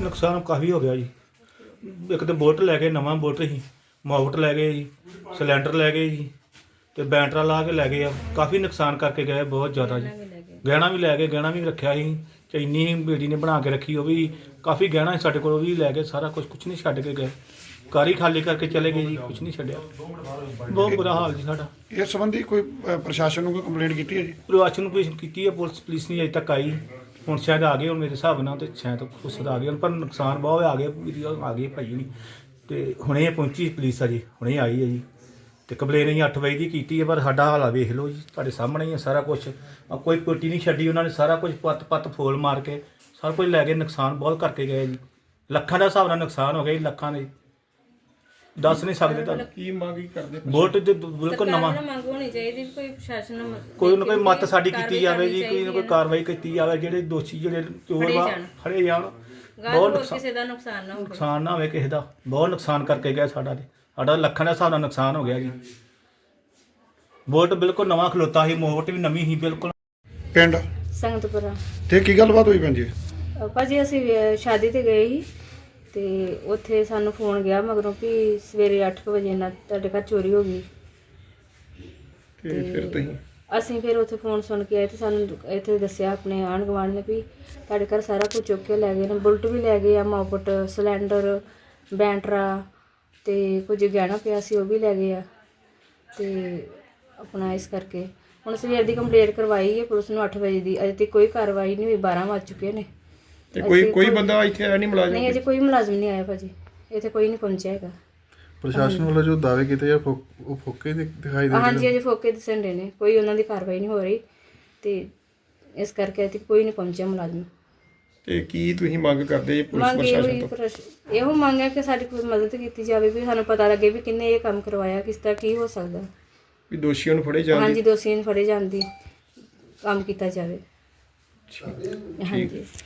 ਨੁਕਸਾਨ ਕਾਫੀ ਹੋ ਗਿਆ ਜੀ। ਇੱਕ ਤਾਂ ਬੋਟ ਲੈ ਗਏ ਨਵਾਂ ਬੋਟ ਸੀ। ਮਾਊਟ ਲੈ ਗਏ ਜੀ ਸਿਲੰਡਰ ਲੈ ਗਏ ਜੀ ਤੇ ਬੈਟਰਾ ਲਾ ਕੇ ਲੈ ਗਏ ਆ। ਕਾਫੀ ਨੁਕਸਾਨ ਕਰਕੇ ਗਏ ਬਹੁਤ ਜ਼ਿਆਦਾ ਜੀ। ਗਹਿਣਾ ਵੀ ਲੈ ਗਏ। ਗਹਿਣਾ ਵੀ ਰੱਖਿਆ ਸੀ। ਚੈਨੀ ਬੇੜੀ ਨੇ ਬਣਾ ਕੇ ਰੱਖੀ ਉਹ ਵੀ ਕਾਫੀ ਗਹਿਣਾ ਸੀ ਸਾਡੇ ਕੋਲ ਉਹ ਵੀ ਲੈ ਗਏ ਸਾਰਾ ਕੁਝ ਕੁਝ ਨਹੀਂ ਛੱਡ ਕੇ ਗਏ। ਕਾਰੀ ਖਾਲੀ ਕਰਕੇ ਚਲੇ ਗਏ ਜੀ ਕੁਝ ਨਹੀਂ ਛੱਡਿਆ। ਬਹੁਤ ਬੁਰਾ ਹਾਲ ਜੀ ਸਾਡਾ। ਇਸ ਸੰਬੰਧੀ ਕੋਈ ਅ, ਪ੍ਰਸ਼ਾਸਨ ਨੂੰ ਕੋਈ ਕੰਪਲੇਂਟ ਕੀਤੀ ਹੈ ਜੀ? ਪ੍ਰਵਾਸੀ ਨੂੰ ਪੇਸ਼ ਕੀਤੀ ਹੈ ਪੁਲਿਸ ਪੁਲਿਸ ਨਹੀਂ ਅਜੇ ਤੱਕ ਆਈ। ਹੁਣ ਸ਼ਾਇਦ ਆ ਗਏ ਹੁਣ ਮੇਰੇ ਹਿਸਾਬ ਨਾਲ ਤੇ ਸ਼ਾਇਦ ਪੁਲਿਸ ਦਾ ਆ ਗਏ ਹੁਣ, ਪਰ ਨੁਕਸਾਨ ਬਹੁਤ ਆ ਗਿਆ ਵੀਡੀਓ ਆ ਗਈ ਭਾਈ ਨਹੀਂ ਤੇ ਹੁਣੇ ਪਹੁੰਚੀ ਪੁਲਿਸ ਆ ਜੀ ਹੁਣੇ ਆਈ ਹੈ ਜੀ। ਤੇ ਕੰਪਲੇਨ ਅਸੀਂ 8 ਵਜੇ ਦੀ ਕੀਤੀ ਹੈ ਪਰ ਸਾਡਾ ਹਾਲਾ ਵੇਖ ਲਓ ਜੀ ਤੁਹਾਡੇ ਸਾਹਮਣੇ ਹੀ ਹੈ ਸਾਰਾ ਕੁਝ ਕੋਈ ਕੋਟੀ ਨਹੀਂ ਛੱਡੀ ਉਹਨਾਂ ਨੇ ਸਾਰਾ ਕੁਝ ਪੱਤ ਪੱਤ ਫੋਲ ਮਾਰ ਕੇ ਸਾਰਾ ਕੁਝ ਲੈ ਕੇ ਨੁਕਸਾਨ ਬਹੁਤ ਕਰਕੇ ਗਏ ਜੀ। ਲੱਖਾਂ ਦਾ ਹਿਸਾਬ ਨਾਲ ਨੁਕਸਾਨ ਹੋ ਗਿਆ ਜੀ ਲੱਖਾਂ ਦੇ। ਦੱਸ ਨਹੀਂ ਸਕਦੇ ਤੁਹਾਨੂੰ। ਕੀ ਮੰਗ ਕਰਦੇ ਵੋਟ ਦੇ ਬਿਲਕੁਲ ਨਵਾਂ। ਸਰਕਾਰ ਨੂੰ ਮੰਗ ਹੋਣੀ ਚਾਹੀਦੀ ਵੀ ਕੋਈ ਪ੍ਰਸ਼ਾਸਨ ਨੂੰ ਕੋਈ ਨਾ ਕੋਈ ਮਤ ਸਾਡੀ ਕੀਤੀ ਜਾਵੇ ਜੀ ਕੋਈ ਨਾ ਕੋਈ ਕਾਰਵਾਈ ਕੀਤੀ ਜਾਵੇ ਜਿਹੜੇ ਦੋਸ਼ੀ ਜਿਹੜੇ ਚੋਰ ਵਾ ਜਾਣ। ਫੜੇ ਜਾਣ। ਬਹੁਤ ਨੁਕਸਾਨ ਕਿਸੇ ਦਾ ਨੁਕਸਾਨ ਨਾ ਹੋਵੇ। ਨੁਕਸਾਨ ਨਾ ਹੋਵੇ ਕਿਸੇ ਦਾ। ਬਹੁਤ ਨੁਕਸਾਨ ਕਰਕੇ ਗਿਆ ਸਾਡਾ ਤੇ। ਸਾਡਾ ਲੱਖਾਂ ਦਾ ਹਿਸਾਬ ਨਾਲ ਨੁਕਸਾਨ ਹੋ ਗਿਆ ਜੀ। ਵੋਟ ਬਿਲਕੁਲ ਨਵਾਂ ਖਲੋਤਾ ਸੀ ਮੋਟ ਵੀ ਨਵੀਂ ਸੀ ਬਿਲਕੁਲ। ਪਿੰਡ? ਸੰਗਤਪੁਰਾ। ਤੇ ਕੀ ਗੱਲਬਾਤ ਹੋਈ ਅਹ ਭਾਜੀ ਅਸੀਂ ਸ਼ਾਦੀ ਤੇ ਗਏ ਸੀ। ਤੇ ਉੱਥੇ ਸਾਨੂੰ ਫੋਨ ਗਿਆ ਮਗਰੋਂ ਕਿ ਸਵੇਰੇ 8 ਵਜੇ ਨਾਲ ਤੁਹਾਡੇ ਘਰ ਚੋਰੀ ਹੋ ਗਈ। ਤੇ ਫਿਰ ਤੁਸੀਂ? ਅਸੀਂ ਫਿਰ ਉੱਥੇ ਫੋਨ ਸੁਣ ਕੇ ਆਏ ਤੇ ਸਾਨੂੰ ਇੱਥੇ ਦੱਸਿਆ ਆਪਣੇ ਆਂਢ ਗੁਆਂਢ ਨੇ ਵੀ ਤੁਹਾਡੇ ਘਰ ਸਾਰਾ ਕੁਝ ਚੁੱਕ ਕੇ ਲੈ ਗਏ ਨੇ ਬੁਲਟ ਵੀ ਲੈ ਗਏ ਆ ਮੋਪਟ ਸਿਲੰਡਰ ਬੈਂਟਰਾ ਤੇ ਕੁਝ ਗਹਿਣਾ ਪਿਆ ਸੀ ਉਹ ਵੀ ਲੈ ਗਏ ਆ ਤੇ ਆਪਣਾ ਇਸ ਕਰਕੇ। ਹੁਣ ਸਵੇਰ ਦੀ ਕੰਪਲੇਂਟ ਕਰਵਾਈ ਹੈ ਪੁਲਿਸ ਨੂੰ 8 ਵਜੇ ਦੀ ਅਜੇ ਤੱਕ ਕੋਈ ਕਾਰਵਾਈ ਨਹੀਂ ਹੋਈ 12 ਵੱਜ ਚੁੱਕੇ ਨੇ। ਤੇ ਕੋਈ ਕੋਈ ਬੰਦਾ ਇੱਥੇ ਆਇਆ ਨਹੀਂ ਮੁਲਾਜ਼ਮ ਨਹੀਂ ਅਜੇ ਕੋਈ ਮੁਲਾਜ਼ਮ ਨਹੀਂ ਆਇਆ ਭਾਜੀ। ਇੱਥੇ ਕੋਈ ਨਹੀਂ ਪਹੁੰਚਿਆ ਹੈਗਾ। ਪ੍ਰਸ਼ਾਸਨ ਵੱਲੋਂ ਜੋ ਦਾਅਵੇ ਕੀਤੇ ਆ ਉਹ ਫੋਕੇ ਦਿ- ਦਿਖਾਈ ਦੇ ਰਹੇ ਹਾਂਜੀ ਅਜੇ ਫੋਕੇ ਦਿਸਣ ਦੇ ਨੇ। ਕੋਈ ਉਹਨਾਂ ਦੀ ਕਾਰਵਾਈ ਨਹੀਂ ਹੋ ਰਹੀ ਤੇ ਇਸ ਕਰਕੇ ਅਜੇ ਤੱਕ ਕੋਈ ਨਹੀਂ ਪਹੁੰਚਿਆ ਮੁਲਾਜ਼ਮ। ਤੇ ਕੀ ਤੁਸੀਂ ਮੰਗ ਕਰਦੇ ਜੀ ਪੁਲਿਸ ਪ੍ਰਸ਼ਾਸਨ ਤੋਂ? ਇਹੋ ਮੰਗ ਹੈ ਕਿ ਸਾਡੀ ਕੋਈ ਮਦਦ ਕੀਤੀ ਜਾਵੇ ਵੀ ਸਾਨੂੰ ਪਤਾ ਲੱਗੇ ਵੀ ਕਿੰਨੇ ਇਹ ਕੰਮ ਕਰਵਾਇਆ ਕਿਸ ਤਰ੍ਹਾਂ ਕੀ ਹੋ ਸਕਦਾ। ਵੀ ਦੋਸ਼ੀਆਂ ਨੂੰ ਫੜੇ ਜਾਣ ਹਾਂਜੀ ਦੋਸ਼ੀ ਨੂੰ ਫੜੇ ਜਾਂਦੀ ਕੰਮ ਕੀਤਾ ਜਾਵੇ। ਹਾਂਜੀ।